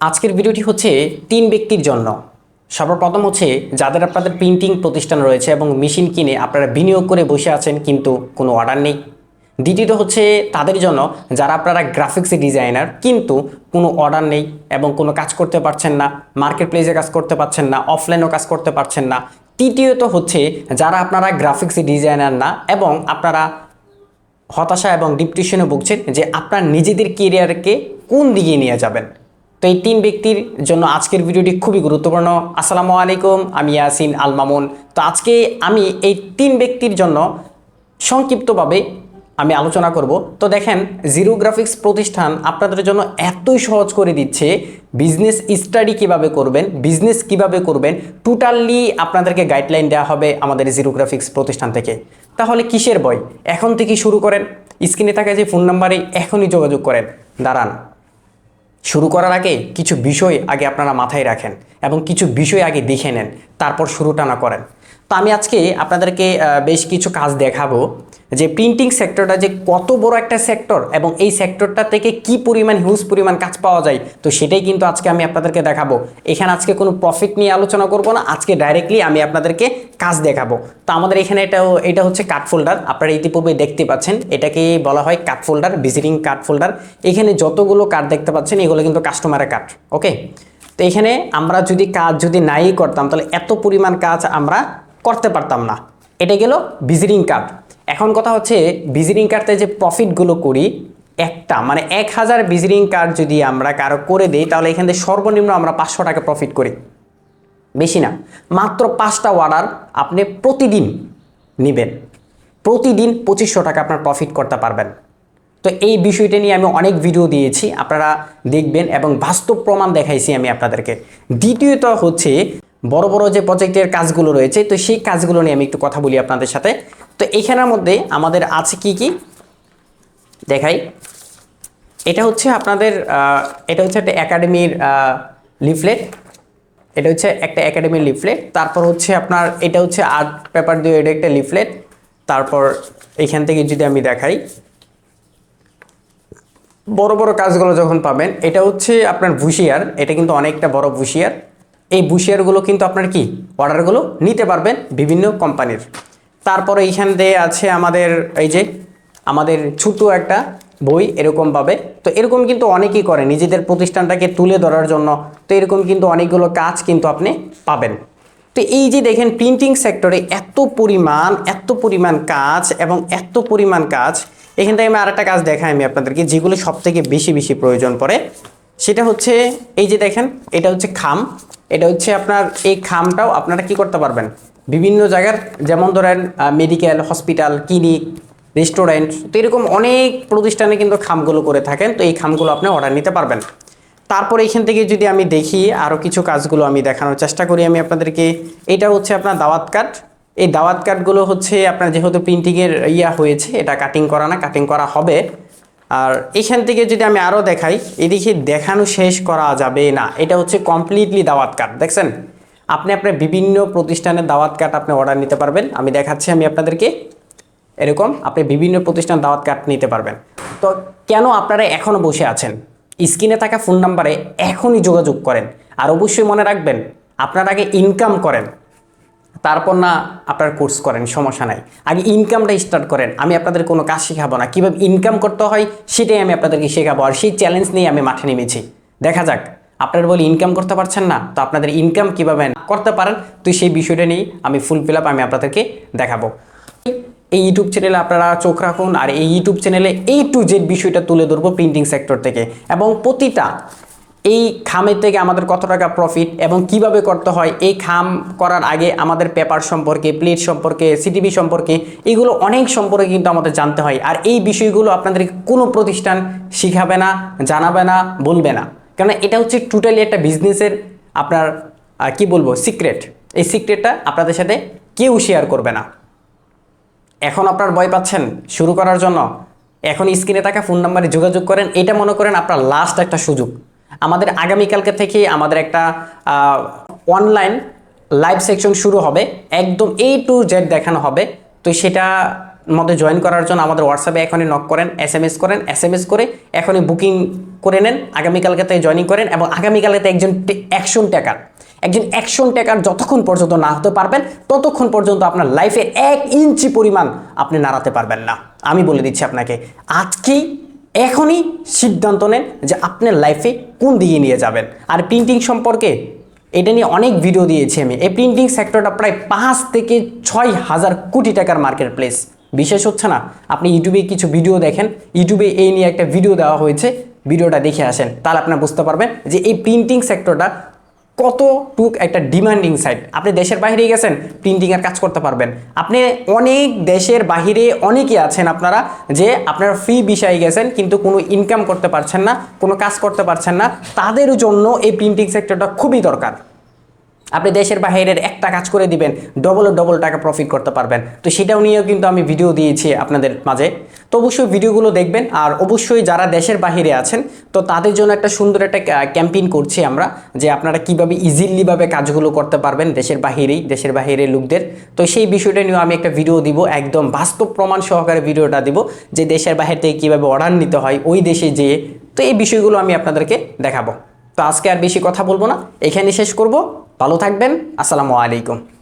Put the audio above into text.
আজকের ভিডিওটি হচ্ছে তিন ব্যক্তির জন্য। সর্বপ্রথম হচ্ছে যাদের আপনাদের প্রিন্টিং প্রতিষ্ঠান রয়েছে এবং মেশিন কিনে আপনারা বিনিয়োগ করে বসে আছেন কিন্তু কোনো অর্ডার নেই। দ্বিতীয়ত হচ্ছে তাদের জন্য যারা আপনারা গ্রাফিক্স ডিজাইনার কিন্তু কোনো অর্ডার নেই এবং কোনো কাজ করতে পারছেন না মার্কেট প্লেসে কাজ করতে পারছেন না অফলাইনেও কাজ করতে পারছেন না। তৃতীয়ত হচ্ছে যারা আপনারা গ্রাফিক্স ডিজাইনার না এবং আপনারা হতাশা এবং ডিপ্রেশনে ভুগছেন যে আপনার নিজেদের কেরিয়ারকে কোন দিকে নিয়ে যাবেন? তো এই তিন ব্যক্তির জন্য আজকের ভিডিওটি খুবই গুরুত্বপূর্ণ। আসসালামু আলাইকুম, আমি ইয়াসিন আল মামুন তো আজকে আমি এই তিন ব্যক্তির জন্য সংক্ষিপ্তভাবে আমি আলোচনা করব। তো দেখেন জিরো গ্রাফিক্স প্রতিষ্ঠান আপনাদের জন্য এতই সহজ করে দিচ্ছে বিজনেস স্টাডি কীভাবে করবেন বিজনেস কীভাবে করবেন। টোটালি আপনাদেরকে গাইডলাইন দেওয়া হবে আমাদের জিরো গ্রাফিক্স প্রতিষ্ঠান থেকে। তাহলে কিসের বই? এখন থেকে শুরু করেন। স্ক্রিনে থাকা যে ফোন নাম্বারে এখনই যোগাযোগ করেন। দাঁড়ান। শুরু করার আগে কিছু বিষয় আগে আপনারা মাথায় রাখেন এবং কিছু বিষয় আগে দেখে নেন, তারপর শুরুটা না করেন। তো আমি আজকে আপনাদেরকে বেশ কিছু কাজ দেখাবো। যে প্রিন্টিং সেক্টরটা যে কত বড় একটা সেক্টর এবং এই সেক্টরটা থেকে কি পরিমাণ হিউজ পরিমাণ কাজ পাওয়া যায়, তো সেটাই কিন্তু আজকে আমি আপনাদেরকে দেখাবো। এখানে আজকে কোনো প্রফিট নিয়ে আলোচনা করব না, আজকে ডাইরেক্টলি আমি আপনাদেরকে কাজ দেখাবো। তো আমাদের এখানে এটা এটা হচ্ছে কার্ড ফোল্ডার আপনারা ইতিপূর্বে দেখতে পাচ্ছেন, এটাকে বলা হয় card folder visiting card folder এখানে যতগুলো কার্ড দেখতে পাচ্ছেন, এগুলো কিন্তু কাস্টমারের কার্ড ওকে তো এখানে আমরা যদি কাজ যদি নাই করতাম, তাহলে এত পরিমাণ কাজ আমরা করতে পারতাম না। এটা গেল ভিজিটিং কার্ড এখন কথা হচ্ছে ভিজিটিং কার্ডে যে প্রফিটগুলো করি, একটা মানে এক হাজার ভিজিটিং কার্ড যদি আমরা কারও করে দিই, তাহলে এখান থেকে সর্বনিম্ন আমরা পাঁচশো টাকা প্রফিট করি। বেশি না, মাত্র পাঁচটা অর্ডার আপনি প্রতিদিন নেবেন। প্রতিদিন পঁচিশশো টাকা আপনার প্রফিট করতে পারবেন। তো এই বিষয়টা নিয়ে আমি অনেক ভিডিও দিয়েছি, আপনারা দেখবেন এবং বাস্তব প্রমাণ দেখাইছি আমি আপনাদেরকে। দ্বিতীয়ত হচ্ছে বড় বড় যে প্রজেক্টের কাজগুলো রয়েছে, তো সেই কাজগুলো নিয়ে আমি একটু কথা বলি আপনাদের সাথে। তো এখানের মধ্যে আমাদের আছে কি কি? দেখাই। এটা হচ্ছে আপনাদের এটা হচ্ছে একটা একাডেমির লিফলেট। এটা হচ্ছে একটা একাডেমির লিফলেট। তারপর হচ্ছে আপনার, এটা হচ্ছে আর্ট পেপার দিয়ে এটা একটা লিফলেট। তারপর এখান থেকে যদি আমি দেখাই, বড় বড় কাজগুলো যখন পাবেন, এটা হচ্ছে আপনার বুশিয়ার এটা কিন্তু অনেকটা বড় বুশিয়ার এই বুশিয়ারগুলো কিন্তু আপনার কি? অর্ডারগুলো নিতে পারবেন বিভিন্ন কোম্পানির তারপরে এইখান দিয়ে আছে আমাদের এই যে, আমাদের ছোট একটা বই এরকমভাবে। তো এরকম কিন্তু অনেকেই করে নিজেদের প্রতিষ্ঠানটাকে তুলে ধরার জন্য। তো এরকম কিন্তু অনেকগুলো কাজ কিন্তু আপনি পাবেন। তো এই যে দেখেন প্রিন্টিং সেক্টরে এত পরিমাণ এত পরিমাণ কাজ এবং এত পরিমাণ কাজ। এখান থেকে আমি আরেকটা কাজ দেখাই আমি আপনাদেরকে, যেগুলো সব থেকে বেশি বেশি প্রয়োজন পড়ে। সেটা হচ্ছে এই যে দেখেন, এটা হচ্ছে খাম। এটা হচ্ছে আপনার, এই খামটাও আপনারা কি করতে পারবেন? বিভিন্ন জায়গার, যেমন ধরেন মেডিকেল হসপিটাল ক্লিনিক রেস্টুরেন্ট তো এরকম অনেক প্রতিষ্ঠানে কিন্তু খামগুলো করে থাকেন, তো এই খামগুলো আপনি অর্ডার নিতে পারবেন। তারপর এখান থেকে যদি আমি দেখি আরও কিছু কাজগুলো আমি দেখানোর চেষ্টা করি আমি আপনাদেরকে। এটা হচ্ছে আপনার দাওয়াত কার্ড এই দাওয়াত কার্ডগুলো হচ্ছে আপনার যেহেতু প্রিন্টিংয়ের ইয়া হয়েছে, এটা কাটিং করা না কাটিং করা হবে। আর এখান থেকে যদি আমি আরও দেখাই, এদিকে দেখানো শেষ করা যাবে না। এটা হচ্ছে কমপ্লিটলি দাওয়াত কার্ড, দেখছেন? আপনি আপনার বিভিন্ন প্রতিষ্ঠানের দাওয়াত কার্ড আপনি অর্ডার নিতে পারবেন। আমি দেখাচ্ছি আমি আপনাদেরকে। এরকম আপনি বিভিন্ন প্রতিষ্ঠান দাওয়াত কার্ড নিতে পারবেন। তো কেন আপনারা এখনও বসে আছেন? স্ক্রিনে থাকা ফোন নাম্বারে এখনই যোগাযোগ করেন। আর অবশ্যই মনে রাখবেন, আপনার আগে ইনকাম করেন। তারপর না আপনার কোর্স করেন, সমস্যা নাই। আগে ইনকামটা স্টার্ট করেন, আমি আপনাদের কোনো কাজ শেখাবো না। কীভাবে ইনকাম করতে হয়, সেটাই আমি আপনাদেরকে শেখাবো, আর সেই চ্যালেঞ্জ নিয়ে আমি মাঠে নেমেছি। দেখা যাক, আপনারা বলে ইনকাম করতে পারছেন না, তো আপনাদের ইনকাম কীভাবে করতে পারেন, তো সেই বিষয়টা নিয়ে আমি ফুল ফিল আপ আমি আপনাদেরকে দেখাবো। এই ইউটিউব চ্যানেলে আপনারা চোখ রাখুন, আর এই ইউটিউব চ্যানেলে এই টু জেড বিষয়টা তুলে ধরবো প্রিন্টিং সেক্টর থেকে। এবং প্রতিটা এই খামের থেকে আমাদের কত টাকা প্রফিট এবং কীভাবে করতে হয়? এই খাম করার আগে আমাদের পেপার সম্পর্কে প্লেট সম্পর্কে সিটিভি সম্পর্কে, এগুলো অনেক সম্পর্কে কিন্তু আমাদের জানতে হয়। আর এই বিষয়গুলো আপনাদের কোনো প্রতিষ্ঠান শিখাবে না, জানাবে না, বলবে না। কারণ এটা হচ্ছে টোটালি একটা বিজনেসের আপনার কি বলব সিক্রেট এই সিক্রেটটা আপনাদের সাথে কেউ শেয়ার করবে না। এখন আপনার ভয় পাচ্ছেন শুরু করার জন্য। এখন স্ক্রিনে থাকা ফোন নাম্বারে যোগাযোগ করেন। এটা মনে করেন আপনার লাস্ট একটা সুযোগ। আমাদের আগামীকালকে থেকে আমাদের একটা অনলাইন লাইভ সেকশন শুরু হবে। একদম এ টু জেড দেখানো হবে। তো সেটা মধ্যে জয়েন করার জন্য আমাদের হোয়াটসঅ্যাপে এখনই নক করেন এস এম এস করেন এস এম এস করে এখনই বুকিং করে নেন, আগামীকালকে থেকে জয়েনিং করেন এবং আগামীকালকে একজন অ্যাকশন টেকার একজন অ্যাকশন টেকার যতক্ষণ পর্যন্ত না হতে পারবেন, ততক্ষণ পর্যন্ত আপনার লাইফে এক ইঞ্চি পরিমাণ আপনি নাড়াতে পারবেন না। আমি বলে দিচ্ছি আপনাকে, আজকেই এখনই সিদ্ধান্ত নেন যে আপনার লাইফে কোন দিকে নিয়ে যাবেন। আর প্রিন্টিং সম্পর্কে এটা নিয়ে অনেক ভিডিও দিয়েছি আমি। এই প্রিন্টিং সেক্টরটা প্রায় পাঁচ থেকে ছয় হাজার কোটি টাকার মার্কেট প্লেস বিশেষ হচ্ছে না, আপনি ইউটিউবে কিছু ভিডিও দেখেন ইউটিউবে এই নিয়ে একটা ভিডিও দেওয়া হয়েছে ভিডিওটা দেখে আসেন। তাহলে আপনারা বুঝতে পারবেন যে এই প্রিন্টিং সেক্টরটা কতটুক একটা ডিমান্ডিং সাইট আপনি দেশের বাইরে গেছেন প্রিন্টিংয়ের কাজ করতে পারবেন। আপনি অনেক দেশের বাহিরে অনেকে আছেন আপনারা যে আপনারা ফ্রি বিষয়ে গেছেন, কিন্তু কোনো ইনকাম করতে পারছেন না, কোনো কাজ করতে পারছেন না। তাদের জন্য এই প্রিন্টিং সেক্টরটা খুবই দরকার। আপনি দেশের বাইরের একটা কাজ করে দিবেন ডবল ডবল টাকা প্রফিট করতে পারবেন। তো সেটাও নিয়েও কিন্তু আমি ভিডিও দিয়েছি আপনাদের মাঝে। তো অবশ্যই ভিডিওগুলো দেখবেন, আর অবশ্যই যারা দেশের বাইরে আছেন, তো তাদের জন্য একটা সুন্দর একটা ক্যাম্পেইন করছি আমরা, যে আপনারা কীভাবে ইজিলিভাবে কাজগুলো করতে পারবেন দেশের বাহিরেই, দেশের বাইরে লোকদের। তো সেই বিষয়টা নিয়েও আমি একটা ভিডিও দিব, একদম বাস্তব প্রমাণ সহকারে ভিডিওটা দিব, যে দেশের বাইরে থেকে কীভাবে অর্ডার নিতে হয়, ওই দেশে যেয়ে। তো এই বিষয়গুলো আমি আপনাদেরকে দেখাবো। তো আজকে আর বেশি কথা বলব না। এখানে শেষ করব। ভালো থাকবেন। আসসালামু আলাইকুম।